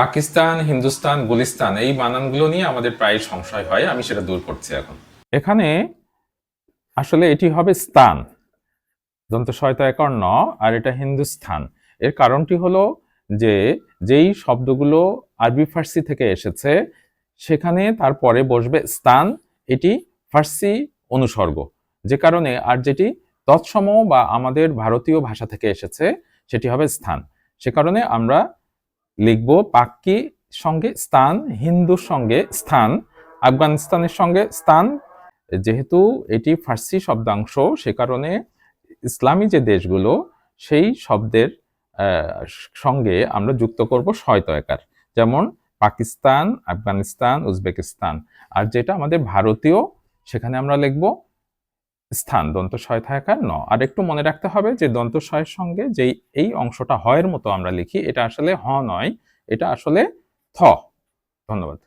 পাকিস্তান, হিন্দুস্তান, গুলিস্তান এই বানানগুলো নিয়ে আমাদের প্রায় সংশয় হয়, আমি সেটা দূর করছি এখন। এখানে আসলে এটি হবে স্থান। দন্ত শয়ত একর ন, আর এটা হিন্দুস্থান। এর কারণটি হলো যে, যেই শব্দগুলো আরবি ফার্সি থেকে এসেছে, সেখানে তারপরে বসবে স্থান, এটি ফার্সি অনুসর্গ। যে কারণে আর যেটি তৎসম বা আমাদের ভারতীয় ভাষা থেকে এসেছে, সেটি হবে স্থান। সে কারণে আমরা লিখব পাক্কি সঙ্গে স্থান হিন্দুর সঙ্গে স্থান, আফগানিস্তানের সঙ্গে স্থান। যেহেতু এটি ফার্সি শব্দাংশ, সে কারণে ইসলামী যে দেশগুলো, সেই শব্দের সঙ্গে আমরা যুক্ত করব শয়তয়কার যেমন পাকিস্তান, আফগানিস্তান, উজবেকিস্তান। আর যেটা আমাদের ভারতীয়, সেখানে আমরা লিখব স্থান দন্ত শয় থাকার ন। আর একটু মনে রাখতে হবে যে দন্ত শয়ের সঙ্গে যেই, এই অংশটা হয়ের মতো আমরা লিখি, এটা আসলে হ নয়, এটা আসলে থ। ধন্যবাদ।